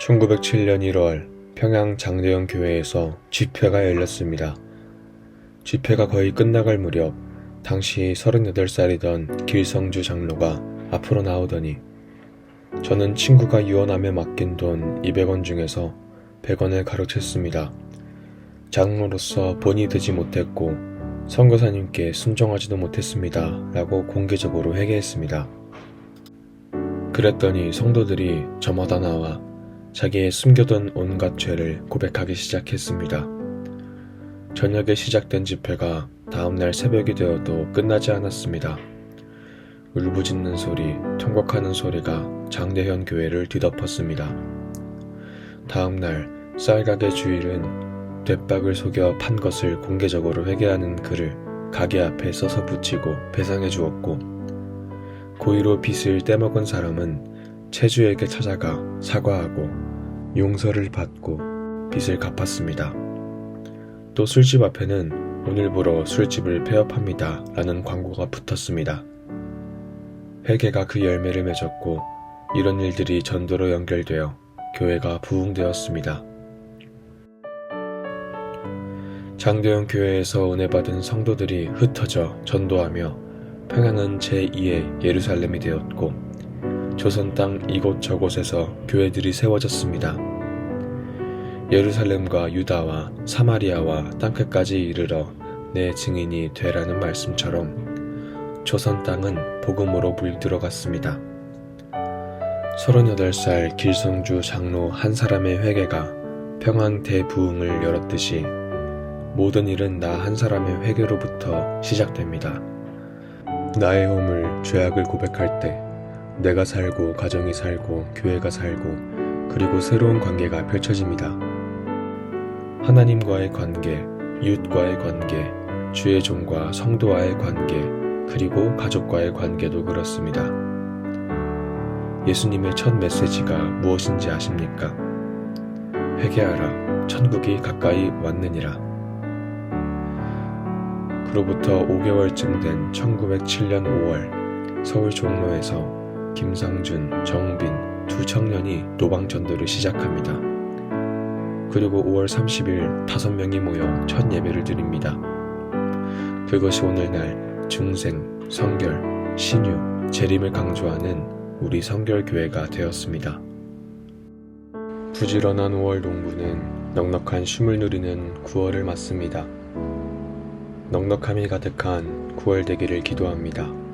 1907년 1월 평양 장대현 교회에서 집회가 열렸습니다. 집회가 거의 끝나갈 무렵 당시 38살이던 길성주 장로가 앞으로 나오더니 저는 친구가 유언함에 맡긴 돈 200원 중에서 100원을 가로챘습니다. 장로로서 본이 되지 못했고 선교사님께 순종하지도 못했습니다. 라고 공개적으로 회개했습니다. 그랬더니 성도들이 저마다 나와 자기의 숨겨둔 온갖 죄를 고백하기 시작했습니다. 저녁에 시작된 집회가 다음날 새벽이 되어도 끝나지 않았습니다. 울부짖는 소리, 통곡하는 소리가 장대현 교회를 뒤덮었습니다. 다음날 쌀가게 주일은 대박을 속여 판 것을 공개적으로 회개하는 글을 가게 앞에 써서 붙이고 배상해 주었고 고의로 빚을 떼먹은 사람은 체주에게 찾아가 사과하고 용서를 받고 빚을 갚았습니다. 또 술집 앞에는 오늘부로 술집을 폐업합니다. 라는 광고가 붙었습니다. 회개가 그 열매를 맺었고 이런 일들이 전도로 연결되어 교회가 부흥되었습니다. 장대현 교회에서 은혜 받은 성도들이 흩어져 전도하며 평양은 제2의 예루살렘이 되었고 조선 땅 이곳저곳에서 교회들이 세워졌습니다. 예루살렘과 유다와 사마리아와 땅끝까지 이르러 내 증인이 되라는 말씀처럼 조선 땅은 복음으로 물들어갔습니다. 38살 길성주 장로 한 사람의 회개가 평양 대부흥을 열었듯이 모든 일은 나 한 사람의 회개로부터 시작됩니다. 나의 허물, 죄악을 고백할 때 내가 살고 가정이 살고 교회가 살고 그리고 새로운 관계가 펼쳐집니다. 하나님과의 관계, 이웃과의 관계, 주의 종과 성도와의 관계, 그리고 가족과의 관계도 그렇습니다. 예수님의 첫 메시지가 무엇인지 아십니까? 회개하라, 천국이 가까이 왔느니라. 그로부터 5개월쯤 된 1907년 5월 서울 종로에서 김상준, 정빈 두 청년이 노방 전도를 시작합니다. 그리고 5월 30일 다섯 명이 모여 첫 예배를 드립니다. 그것이 오늘날 중생, 성결, 신유, 재림을 강조하는 우리 성결교회가 되었습니다. 부지런한 5월 농부는 넉넉한 쉼을 누리는 9월을 맞습니다. 넉넉함이 가득한 9월 되기를 기도합니다.